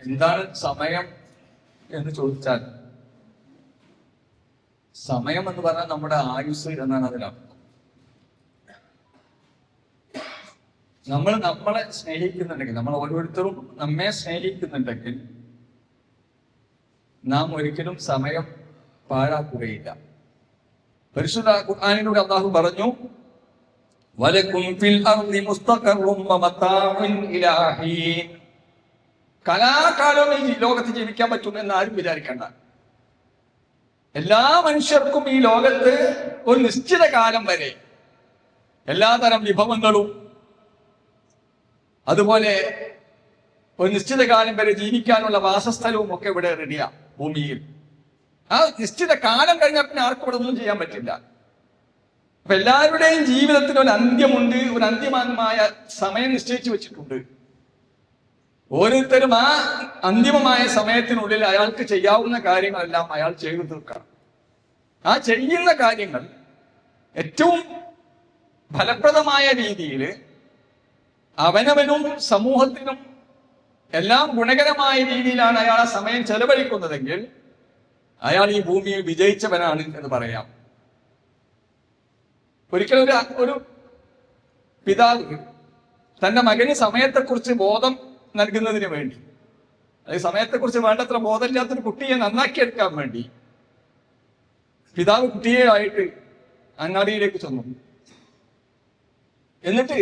എന്താണ് സമയം എന്ന് ചോദിച്ചാൽ സമയം എന്ന് പറഞ്ഞാൽ നമ്മുടെ ആയുസ് എന്നാണ് അതിനർത്ഥം നമ്മൾ നമ്മളെ സ്നേഹിക്കുന്നുണ്ടെങ്കിൽ നമ്മൾ ഓരോരുത്തരും നമ്മെ സ്നേഹിക്കുന്നുണ്ടെങ്കിൽ നാം ഒരിക്കലും സമയം പാഴാക്കുകയില്ല. പരിശുദ്ധ ഖുർആാനിലൂടെ അള്ളാഹു പറഞ്ഞു വലക്കും ഫിൽ അർദി കലാകാലവും ഈ ലോകത്ത് ജീവിക്കാൻ പറ്റുമെന്ന് ആരും വിചാരിക്കണ്ട. എല്ലാ മനുഷ്യർക്കും ഈ ലോകത്ത് ഒരു നിശ്ചിത കാലം വരെ എല്ലാതരം വിഭവങ്ങളും അതുപോലെ ഒരു നിശ്ചിത കാലം വരെ ജീവിക്കാനുള്ള വാസസ്ഥലവും ഒക്കെ ഇവിടെ റെഡിയാ ഭൂമിയിൽ. ആ നിശ്ചിത കാലം കഴിഞ്ഞാൽ പിന്നെ ആർക്കും ഇവിടെ ഒന്നും ചെയ്യാൻ പറ്റില്ല. അപ്പൊ എല്ലാവരുടെയും ജീവിതത്തിന് ഒരു അന്ത്യമുണ്ട് ഒരു അന്ത്യമാനമായ സമയം നിശ്ചയിച്ചു വെച്ചിട്ടുണ്ട്. ഓരോരുത്തരും ആ അന്തിമമായ സമയത്തിനുള്ളിൽ അയാൾക്ക് ചെയ്യാവുന്ന കാര്യങ്ങളെല്ലാം അയാൾ ചെയ്തു തീർക്കണം. ആ ചെയ്യുന്ന കാര്യങ്ങൾ ഏറ്റവും ഫലപ്രദമായ രീതിയിൽ അവനവനും സമൂഹത്തിനും എല്ലാം ഗുണകരമായ രീതിയിലാണ് അയാൾ ആ സമയം ചെലവഴിക്കുന്നതെങ്കിൽ അയാൾ ഈ ഭൂമിയിൽ വിജയിച്ചവനാണ് എന്ന് പറയാം. ഒരിക്കലും ഒരു ഒരു പിതാവ് തന്റെ മകന് സമയത്തെക്കുറിച്ച് ബോധം നൽകുന്നതിന് വേണ്ടി. അതായത് സമയത്തെക്കുറിച്ച് വേണ്ടത്ര ബോധമില്ലാത്തൊരു കുട്ടിയെ നന്നാക്കിയെടുക്കാൻ വേണ്ടി പിതാവ് കുട്ടിയെ ആയിട്ട് അങ്ങാടിയിലേക്ക് ചെന്നു. എന്നിട്ട്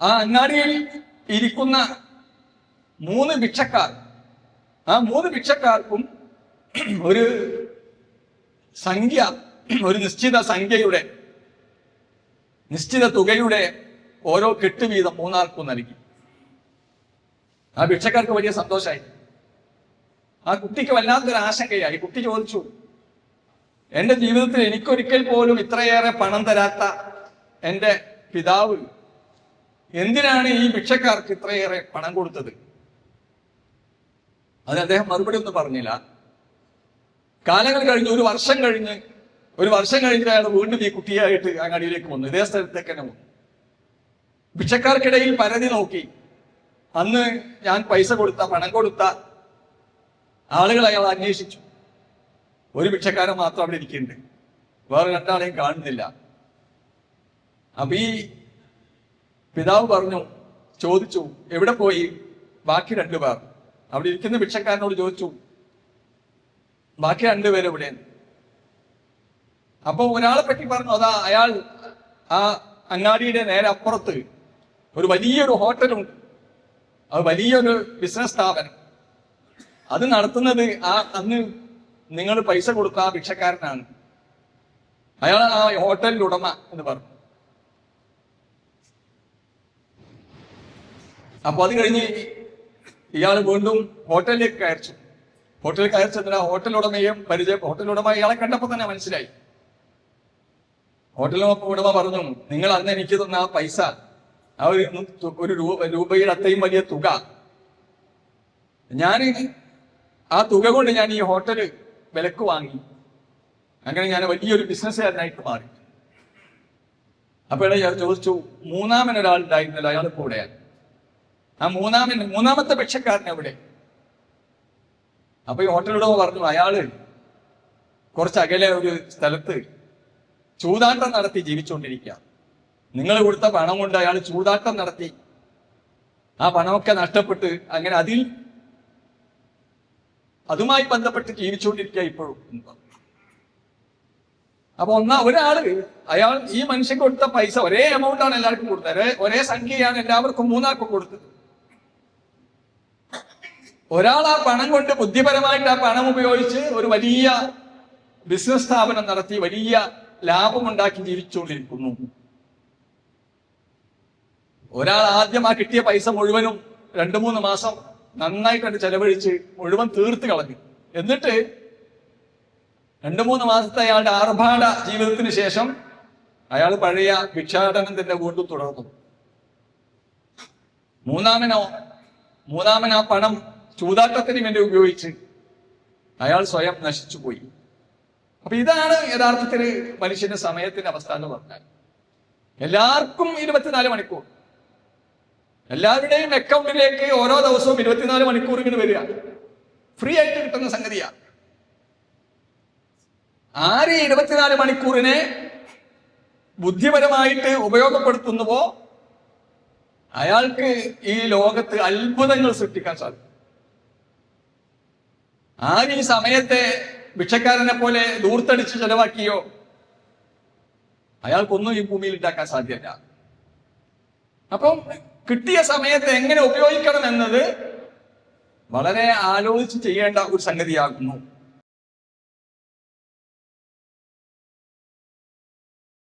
ആ അങ്ങാടിയിൽ ഇരിക്കുന്ന മൂന്ന് ഭിക്ഷക്കാർ ആ മൂന്ന് ഭിക്ഷക്കാർക്കും ഒരു സംഖ്യ ഒരു നിശ്ചിത സംഖ്യയുടെ നിശ്ചിത തുകയുടെ ഓരോ കെട്ടുവീതം മൂന്നാൾക്കും നൽകി. ആ ഭിക്ഷക്കാർക്ക് വലിയ സന്തോഷമായി ആ കുട്ടിക്ക് വല്ലാത്തൊരു ആശങ്കയായി കുട്ടി ചോദിച്ചു എന്റെ ജീവിതത്തിൽ എനിക്കൊരിക്കൽ പോലും ഇത്രയേറെ പണം തരാത്ത എന്റെ പിതാവ് എന്തിനാണ് ഈ ഭിക്ഷക്കാർക്ക് ഇത്രയേറെ പണം കൊടുത്തത്? അത് അദ്ദേഹം മറുപടി ഒന്നും പറഞ്ഞില്ല. കാലങ്ങൾ കഴിഞ്ഞ് ഒരു വർഷം കഴിഞ്ഞ് ഒരു വർഷം കഴിഞ്ഞിട്ട് അയാൾ വീണ്ടും ഈ കുട്ടിയായിട്ട് അങ്ങാടിയിലേക്ക് വന്നു. ഇതേ സ്ഥലത്തേക്ക് തന്നെ വന്നു. ഭിക്ഷക്കാർക്കിടയിൽ പരതി നോക്കി. അന്ന് ഞാൻ പൈസ കൊടുത്ത പണം കൊടുത്ത ആളുകൾ അയാൾ അന്വേഷിച്ചു. ഒരു ഭിക്ഷക്കാരൻ മാത്രം അവിടെ ഇരിക്കുന്നുണ്ട്. വേറെ രണ്ടാളെയും കാണുന്നില്ല. അപ്പൊ ഈ പിതാവ് പറഞ്ഞു ചോദിച്ചു എവിടെ പോയി? ബാക്കി രണ്ടുപേർ അവിടെ ഇരിക്കുന്ന ഭിക്ഷക്കാരനോട് ചോദിച്ചു ബാക്കി രണ്ടുപേരും ഇവിടെ അപ്പൊ ഒരാളെ പറ്റി പറഞ്ഞു അതാ അയാൾ ആ അങ്ങാടിയുടെ നേരെ അപ്പുറത്ത് ഒരു വലിയൊരു ഹോട്ടലുണ്ട്. അത് വലിയൊരു ബിസിനസ് സ്ഥാപനം. അത് നടത്തുന്നത് ആ അന്ന് നിങ്ങൾ പൈസ കൊടുത്ത ആ ഭിക്ഷക്കാരനാണ്. അയാൾ ആ ഹോട്ടലിന്റെ ഉടമ എന്ന് പറഞ്ഞു. അപ്പൊ അത് കഴിഞ്ഞ് ഇയാൾ വീണ്ടും ഹോട്ടലിലേക്ക് കയറിച്ചു. ഹോട്ടലിൽ കയറിച്ചതിന് ആ ഹോട്ടൽ ഉടമയും പരിചയം ഹോട്ടൽ ഉടമ ഇയാളെ കണ്ടപ്പോ തന്നെ മനസ്സിലായി. ഹോട്ടൽ ഉടമ പറഞ്ഞു നിങ്ങൾ അന്ന് എനിക്ക് തന്ന ആ പൈസ ആ ഒരു ഒരു രൂപ രൂപയുടെ അത്രയും വലിയ തുക. ഞാൻ ആ തുക കൊണ്ട് ഞാൻ ഈ ഹോട്ടൽ വിലക്ക് വാങ്ങി. അങ്ങനെ ഞാൻ വലിയൊരു ബിസിനസ്സുകാരനായിട്ട് മാറി. അപ്പോൾ ഞാൻ ചോദിച്ചു മൂന്നാമൻ ഒരാൾ ഉണ്ടായിരുന്നല്ലോ അയാൾ കൂടെയാണ് ആ മൂന്നാമൻ മൂന്നാമത്തെ ഭിക്ഷക്കാരൻ എവിടെ? അപ്പൊ ഈ ഹോട്ടലുടമ പറഞ്ഞു അയാൾ കുറച്ച് അകലെ ഒരു സ്ഥലത്ത് ചൂതാട്ടം നടത്തി ജീവിച്ചുകൊണ്ടിരിക്കുക നിങ്ങൾ കൊടുത്ത പണം കൊണ്ട് അയാൾ ചൂതാട്ടം നടത്തി. ആ പണമൊക്കെ നഷ്ടപ്പെട്ട് അങ്ങനെ അതിൽ അതുമായി ബന്ധപ്പെട്ട് ജീവിച്ചുകൊണ്ടിരിക്കുക ഇപ്പോഴും. അപ്പൊ ഒന്നാ ഒരാൾ അയാൾ ഈ മനുഷ്യൻ കൊടുത്ത പൈസ ഒരേ എമൗണ്ട് ആണ് എല്ലാവർക്കും കൊടുത്തത്. ഒരേ- സംഖ്യയാണ് എല്ലാവർക്കും മൂന്നാർക്കും കൊടുത്തത്. ഒരാൾ ആ പണം കൊണ്ട് ബുദ്ധിപരമായിട്ട് ആ പണം ഉപയോഗിച്ച് ഒരു വലിയ ബിസിനസ് സ്ഥാപനം നടത്തി വലിയ ലാഭമുണ്ടാക്കി ജീവിച്ചുകൊണ്ടിരിക്കുന്നു. ഒരാൾ ആദ്യം ആ കിട്ടിയ പൈസ മുഴുവനും രണ്ടു മൂന്ന് മാസം നന്നായിട്ടുണ്ട് ചെലവഴിച്ച് മുഴുവൻ തീർത്ത് കളഞ്ഞു. എന്നിട്ട് രണ്ടു മൂന്ന് മാസത്തെ അയാളുടെ ആർഭാട ജീവിതത്തിന് ശേഷം അയാൾ പഴയ ഭിക്ഷാടനം തന്നെ വീണ്ടും തുടർന്നു. മൂന്നാമനോ മൂന്നാമൻ ആ പണം ചൂതാട്ടത്തിന് വേണ്ടി ഉപയോഗിച്ച് അയാൾ സ്വയം നശിച്ചു പോയി. അപ്പൊ ഇതാണ് യഥാർത്ഥത്തിൽ മനുഷ്യന്റെ സമയത്തിന്റെ അവസ്ഥ എന്ന് പറഞ്ഞാൽ. എല്ലാവർക്കും ഇരുപത്തിനാല് മണിക്കൂർ. എല്ലാവരുടെയും അക്കൗണ്ടിലേക്ക് ഓരോ ദിവസവും ഇരുപത്തിനാല് മണിക്കൂർ ഇങ്ങനെ വരിക. ഫ്രീ ആയിട്ട് കിട്ടുന്ന സംഗതിയാ. ആര് ഇരുപത്തിനാല് മണിക്കൂറിനെ ബുദ്ധിപരമായിട്ട് ഉപയോഗപ്പെടുത്തുന്നുവോ? അയാൾക്ക് ഈ ലോകത്ത് അത്ഭുതങ്ങൾ സൃഷ്ടിക്കാൻ സാധിക്കും. ആര് ഈ സമയത്തെ ഭിക്ഷക്കാരനെ പോലെ ദൂർത്തടിച്ച് ചെലവാക്കിയോ? അയാൾക്കൊന്നും ഈ ഭൂമിയിൽ ഉണ്ടാക്കാൻ സാധ്യമല്ല അപ്പം കിട്ടിയ സമയത്ത് എങ്ങനെ ഉപയോഗിക്കണം എന്നത് വളരെ ആലോചിച്ച് ചെയ്യേണ്ട ഒരു സംഗതിയാകുന്നു.